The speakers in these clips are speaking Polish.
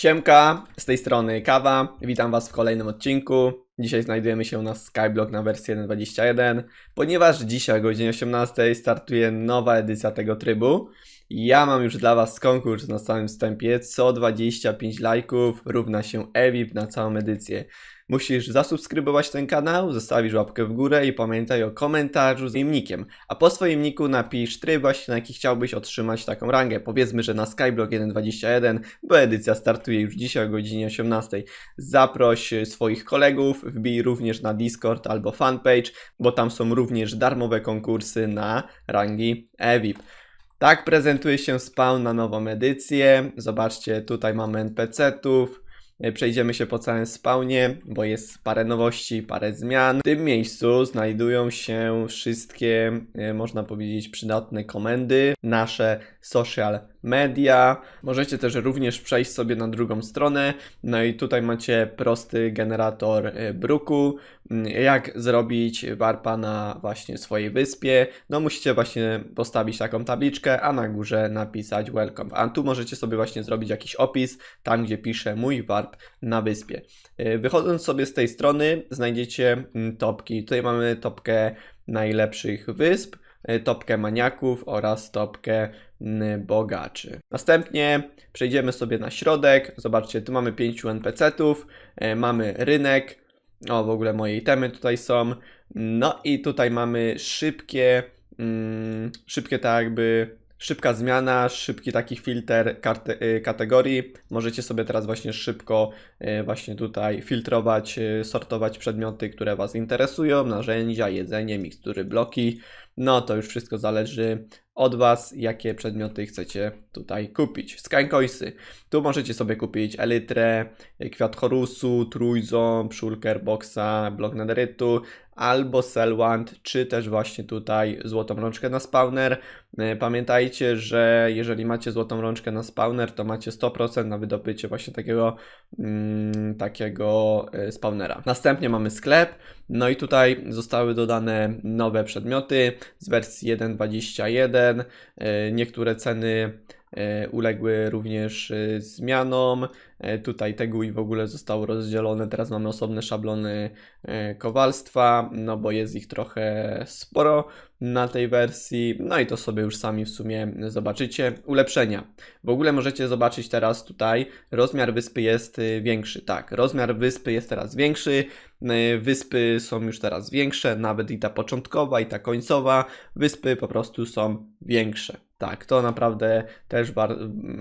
Siemka, z tej strony Kawa. Witam Was w kolejnym odcinku. Dzisiaj znajdujemy się na Skyblock na wersji 1.21, ponieważ dzisiaj o godzinie 18 startuje nowa edycja tego trybu. Ja mam już dla Was konkurs na samym wstępie. Co 25 lajków równa się EVIP na całą edycję. Musisz zasubskrybować ten kanał, zostawisz łapkę w górę i pamiętaj o komentarzu z swoim nickiem. A po swoim niku napisz tryb właśnie na jaki chciałbyś otrzymać taką rangę. Powiedzmy, że na Skyblock 1.21, bo edycja startuje już dzisiaj o godzinie 18. Zaproś swoich kolegów, wbij również na Discord albo fanpage, bo tam są również darmowe konkursy na rangi EVIP. Tak prezentuje się spawn na nową edycję. Zobaczcie, tutaj mamy NPC-ów. E, Przejdziemy się po całym spawnie, bo jest parę nowości, parę zmian. W tym miejscu znajdują się wszystkie, e, można powiedzieć, przydatne komendy, nasze social media. Możecie też również przejść sobie na drugą stronę. No i tutaj macie prosty generator e, bruku. Mm, Jak zrobić warpa na właśnie swojej wyspie? No musicie właśnie postawić taką tabliczkę, a na górze napisać welcome. A tu możecie sobie właśnie zrobić jakiś opis, tam gdzie pisze mój warp na wyspie. E, Wychodząc sobie z tej strony znajdziecie mm, topki. Tutaj mamy topkę najlepszych wysp, topkę maniaków oraz topkę mm, bogaczy. Następnie przejdziemy sobie na środek. Zobaczcie, tu mamy pięciu NPC-ów, e, mamy rynek. O, w ogóle moje itemy tutaj są. No i tutaj mamy szybkie, mm, szybkie tak jakby szybka zmiana, szybki taki filtr y, kategorii. Możecie sobie teraz właśnie szybko y, właśnie tutaj filtrować, y, sortować przedmioty, które Was interesują, narzędzia, jedzenie, mikstury, bloki. No to już wszystko zależy od Was, jakie przedmioty chcecie tutaj kupić. Skycoinsy. Tu możecie sobie kupić Elytrę, Kwiat Horusu, Trójząb, Shulker Boxa, Blok Nederytu, albo Selwand, czy też właśnie tutaj Złotą Rączkę na spawner. E, Pamiętajcie, że jeżeli macie Złotą Rączkę na spawner, to macie 100% na wydobycie właśnie takiego, mm, takiego e, spawnera. Następnie mamy sklep, no i tutaj zostały dodane nowe przedmioty z wersji 1.21. E, Niektóre ceny uległy również e, zmianom. E, Tutaj te GUI w ogóle zostały rozdzielone. Teraz mamy osobne szablony e, kowalstwa, no bo jest ich trochę sporo na tej wersji. No i to sobie już sami w sumie zobaczycie. Ulepszenia. W ogóle możecie zobaczyć teraz tutaj, rozmiar wyspy jest większy. Tak, rozmiar wyspy jest teraz większy. Wyspy są już teraz większe, nawet i ta początkowa, i ta końcowa. Wyspy po prostu są większe. Tak, to naprawdę też war,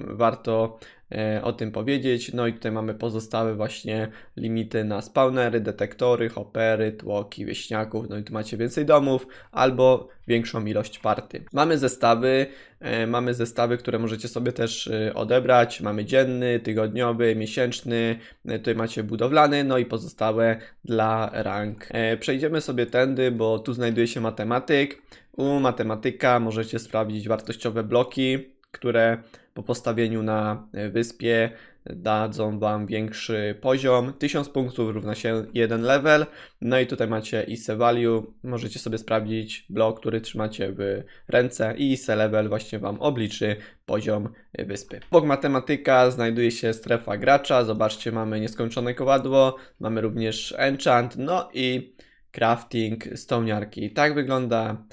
warto e, o tym powiedzieć. No i tutaj mamy pozostałe właśnie limity na spawnery, detektory, hoppery, tłoki, wieśniaków. No i tu macie więcej domów albo większą ilość party. Mamy zestawy, e, mamy zestawy, które możecie sobie też e, odebrać. Mamy dzienny, tygodniowy, miesięczny, e, tutaj macie budowlany, no i pozostałe dla rank. E, Przejdziemy sobie tędy, bo tu znajduje się matematyk. U matematyka możecie sprawdzić wartościowe bloki, które po postawieniu na wyspie dadzą Wam większy poziom. 1000 punktów równa się 1 level. No i tutaj macie ISE value. Możecie sobie sprawdzić blok, który trzymacie w ręce i ISE level właśnie Wam obliczy poziom wyspy. Obok matematyka znajduje się strefa gracza. Zobaczcie, mamy nieskończone kowadło, mamy również enchant, no i crafting stołniarki. Tak wygląda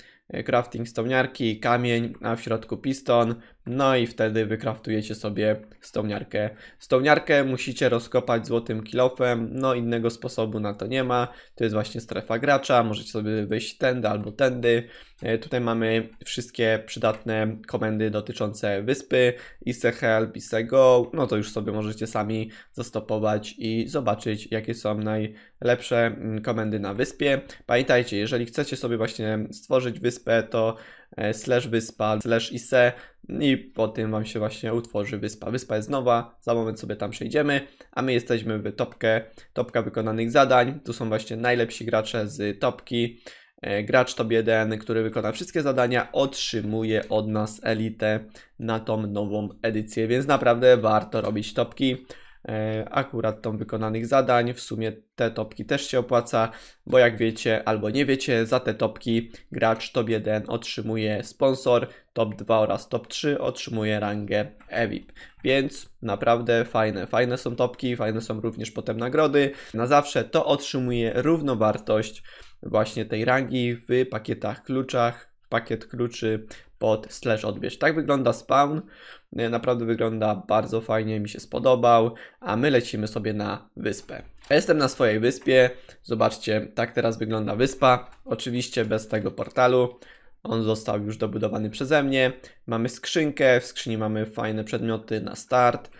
crafting stołniarki, kamień, a w środku piston. No i wtedy wykraftujecie sobie stołniarkę. Stołniarkę musicie rozkopać złotym kilofem, no innego sposobu na to nie ma. To jest właśnie strefa gracza, możecie sobie wyjść tędy albo tędy. E, Tutaj mamy wszystkie przydatne komendy dotyczące wyspy, ise help, ise go, no to już sobie możecie sami zastopować i zobaczyć jakie są najlepsze mm, komendy na wyspie. Pamiętajcie, jeżeli chcecie sobie właśnie stworzyć wyspę, to slash wyspa, slash ise i po tym Wam się właśnie utworzy wyspa. Wyspa jest nowa, za moment sobie tam przejdziemy, a my jesteśmy w topkę, topka wykonanych zadań. Tu są właśnie najlepsi gracze z topki. E, Gracz top 1, który wykona wszystkie zadania, otrzymuje od nas elitę na tą nową edycję, więc naprawdę warto robić topki. E, akurat tą wykonanych zadań. W sumie te topki też się opłaca, bo jak wiecie albo nie wiecie, za te topki gracz top 1 otrzymuje sponsor, top 2 oraz top 3 otrzymuje rangę EVIP. Więc naprawdę fajne, fajne są topki, fajne są również potem nagrody. Na zawsze to otrzymuje równowartość właśnie tej rangi w pakietach kluczach, pakiet kluczy pod slash odbierz. Tak wygląda spawn. E, Naprawdę wygląda bardzo fajnie, mi się spodobał, a my lecimy sobie na wyspę. Jestem na swojej wyspie. Zobaczcie, tak teraz wygląda wyspa. Oczywiście bez tego portalu. On został już dobudowany przeze mnie. Mamy skrzynkę, w skrzyni mamy fajne przedmioty na start.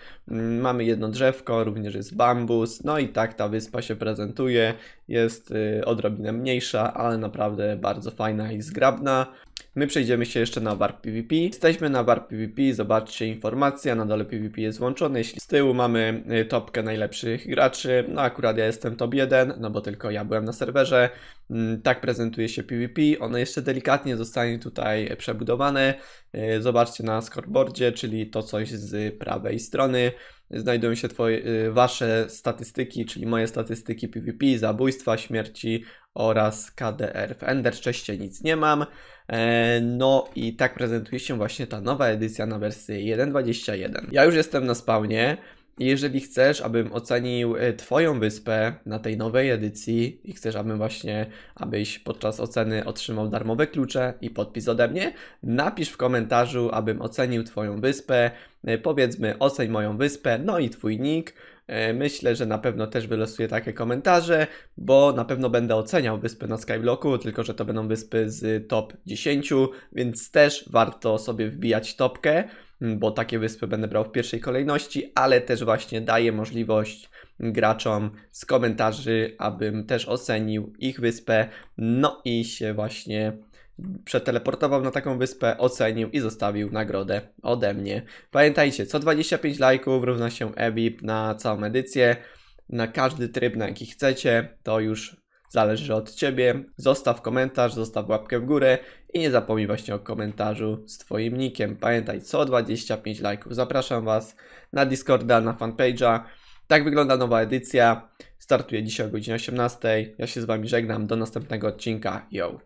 Mamy jedno drzewko, również jest bambus. No i tak ta wyspa się prezentuje. Jest y, odrobinę mniejsza, ale naprawdę bardzo fajna i zgrabna. My przejdziemy się jeszcze na warp PvP. Jesteśmy na warp PvP, zobaczcie informacja, na dole PvP jest włączony. Jeśli z tyłu mamy y, topkę najlepszych graczy, no akurat ja jestem top 1, no bo tylko ja byłem na serwerze. Mm, Tak prezentuje się PvP, ono jeszcze delikatnie zostanie tutaj przebudowane. Y, Zobaczcie na scoreboardzie, czyli to coś z prawej strony. Znajdują się twoje, y, wasze statystyki, czyli moje statystyki PvP, zabójstwa, śmierci oraz KDR. W Ender Chestie nic nie mam. E, No i tak prezentuje się właśnie ta nowa edycja na wersję 1.21. Ja już jestem na spawnie. Jeżeli chcesz, abym ocenił e, Twoją wyspę na tej nowej edycji i chcesz, abym właśnie, abyś podczas oceny otrzymał darmowe klucze i podpis ode mnie, napisz w komentarzu, abym ocenił Twoją wyspę. E, Powiedzmy, oceń moją wyspę, no i Twój nick. E, Myślę, że na pewno też wylosuję takie komentarze, bo na pewno będę oceniał wyspy na Skyblocku, tylko że to będą wyspy z top 10, więc też warto sobie wbijać topkę, bo takie wyspy będę brał w pierwszej kolejności, ale też właśnie daję możliwość graczom z komentarzy, abym też ocenił ich wyspę, no i się właśnie przeteleportował na taką wyspę, ocenił i zostawił nagrodę ode mnie. Pamiętajcie, co 25 lajków równa się EBIP na całą edycję, na każdy tryb, na jaki chcecie, to już zależy od Ciebie. Zostaw komentarz, zostaw łapkę w górę i nie zapomnij właśnie o komentarzu z Twoim nickiem. Pamiętaj, co 25 lajków. Zapraszam Was na Discorda, na fanpage'a. Tak wygląda nowa edycja. Startuje dzisiaj o godzinie 18. Ja się z Wami żegnam. Do następnego odcinka. Yo!